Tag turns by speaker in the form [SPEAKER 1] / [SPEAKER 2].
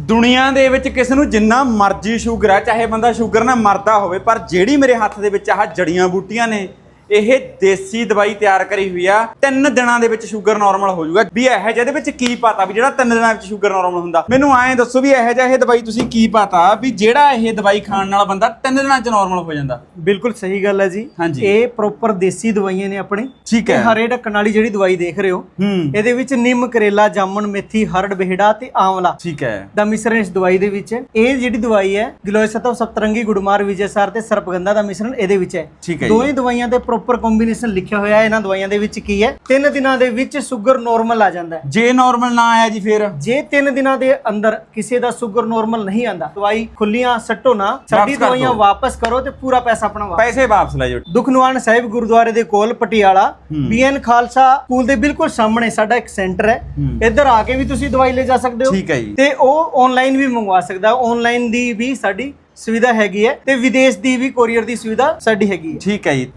[SPEAKER 1] ਦੁਨੀਆ ਦੇ ਵਿੱਚ ਕਿਸ ਨੂੰ ਜਿੰਨਾ ਮਰਜ਼ੀ ਸ਼ੂਗਰ ਆ, ਚਾਹੇ ਬੰਦਾ ਸ਼ੂਗਰ ਨਾਲ ਮਰਦਾ ਹੋਵੇ, ਪਰ ਜਿਹੜੀ ਮੇਰੇ ਹੱਥ ਦੇ ਵਿੱਚ ਆਹ ਜੜੀਆਂ ਬੂਟੀਆਂ ਨੇ ਇਹ ਦੇਸੀ ਦਵਾਈ ਤਿਆਰ ਕਰੀ ਹੋਈ ਆ। ਤਿੰਨ ਦਿਨਾਂ ਦੇ ਵਿੱਚ ਸ਼ੂਗਰ ਨਾਰਮਲ ਹੋ ਜਾਊਗਾ। ਵੀ ਇਹ ਜਿਹਦੇ ਵਿੱਚ ਕੀ ਪਤਾ ਵੀ ਜਿਹੜਾ ਤਿੰਨ ਦਿਨਾਂ ਵਿੱਚ ਸ਼ੂਗਰ ਨਾਰਮਲ ਹੁੰਦਾ। ਮੈਨੂੰ ਐਂ ਦੱਸੋ ਵੀ ਇਹ ਜਿਹਾ ਇਹ ਦਵਾਈ ਤੁਸੀਂ ਕੀ ਪਤਾ ਵੀ ਜਿਹੜਾ ਇਹ ਦਵਾਈ ਖਾਣ ਨਾਲ ਬੰਦਾ ਤਿੰਨ ਦਿਨਾਂ ਚ ਨਾਰਮਲ ਹੋ ਜਾਂਦਾ?
[SPEAKER 2] ਬਿਲਕੁਲ ਸਹੀ ਗੱਲ ਹੈ ਜੀ। ਇਹ ਪ੍ਰੋਪਰ ਦੇਸੀ ਦਵਾਈਆਂ ਨੇ ਆਪਣੇ।
[SPEAKER 1] ਠੀਕ ਹੈ।
[SPEAKER 2] ਹਰੇ ਢੱਕਣ ਵਾਲੀ ਜਿਹੜੀ ਦਵਾਈ ਦੇਖ ਰਹੇ
[SPEAKER 1] ਹੋ
[SPEAKER 2] ਇਹਦੇ ਵਿੱਚ ਨਿੰਮ ਕਰੇਲਾ ਜਾਮਣ ਮੇਥੀ ਹਰੜ ਬਹਿੜਾ ਤੇ ਆਂਵਲਾ।
[SPEAKER 1] ਠੀਕ ਹੈ।
[SPEAKER 2] ਦਾ ਮਿਸ਼ਰਣ ਇਸ ਦਵਾਈ ਦੇ ਵਿੱਚ ਹੈ। ਇਹ ਜਿਹੜੀ ਦਵਾਈ ਹੈ ਗਿਲੋਏ ਸਤਵ ਸਪਤਰੰਗੀ ਗੁੜਮਾਰ ਵਿਜੇਸਾਰ ਤੇ ਸਰਪਗੰਧਾ ਦਾ ਮਿਸ਼ਰਣ ਇਹਦੇ ਵਿੱਚ ਹੈ।
[SPEAKER 1] ਠੀਕ ਹੈ ਜੀ।
[SPEAKER 2] ਦੋਵੇਂ ਦਵਾਈਆਂ ਦੇ ਪ੍ਰੋਪਰ ਕੰਬੀਨੇਸ਼ਨ ਲਿਖਿਆ ਹੋਇਆ ਹੈ ਇਹਨਾਂ ਦਵਾਈਆਂ ਦੇ ਵਿੱਚ ਕੀ ਹੈ? ਤਿੰਨ ਦਿਨਾਂ ਦੇ ਵਿੱਚ ਸ਼ੂਗਰ ਨਾਰਮਲ ਆ ਜਾਂਦਾ ਹੈ।
[SPEAKER 1] ਜੇ ਨਾਰਮਲ ਨਾ ਆਇਆ ਜੀ ਫਿਰ?
[SPEAKER 2] ਜੇ ਤਿੰਨ ਦਿਨਾਂ ਦੇ ਅੰਦਰ ਕਿਸੇ ਦਾ ਸ਼ੂਗਰ ਨਾਰਮਲ ਨਹੀਂ ਆਂਦਾ ਦਵਾਈ ਖੁੱਲੀਆਂ ਸੱਟੋ ਨਾ ਸਾਡੀ
[SPEAKER 1] ਕਰ
[SPEAKER 2] ਦਵਾਈਆਂ
[SPEAKER 1] ਦਿਓ।
[SPEAKER 2] ਵਾਪਸ ਕਰੋ ਤੇ ਪੂਰਾ ਪੈਸਾ ਆਪਣਾ ਵਾਪਸ
[SPEAKER 1] ਪੈਸੇ ਵਾਪਸ ਲੈ ਜਾਓ।
[SPEAKER 2] ਦੁਖਨਿਵਾਰਨ ਸਾਹਿਬ ਗੁਰਦੁਆਰੇ ਦੇ ਕੋਲ ਪਟਿਆਲਾ ਬੀਐਨ ਖਾਲਸਾ ਸਕੂਲ ਦੇ ਬਿਲਕੁਲ ਸਾਹਮਣੇ ਸਾਡਾ ਇੱਕ ਸੈਂਟਰ ਹੈ। ਇੱਧਰ ਆ ਕੇ ਵੀ ਤੁਸੀਂ ਦਵਾਈ ਲੈ ਜਾ ਸਕਦੇ ਹੋ।
[SPEAKER 1] ਠੀਕ ਹੈ ਜੀ।
[SPEAKER 2] ਤੇ ਉਹ ਆਨਲਾਈਨ ਵੀ ਮੰਗਵਾ ਸਕਦਾ ਆਨਲਾਈਨ ਦੀ ਵੀ ਸਾਡੀ ਸੁਵਿਧਾ ਹੈਗੀ ਹੈ ਤੇ ਵਿਦੇਸ਼ ਦੀ ਵੀ ਕੋਰੀਅਰ ਦੀ ਸੁਵਿਧਾ ਸਾਡੀ ਹੈਗੀ ਹੈ।
[SPEAKER 1] ਠੀਕ ਹੈ ਜੀ।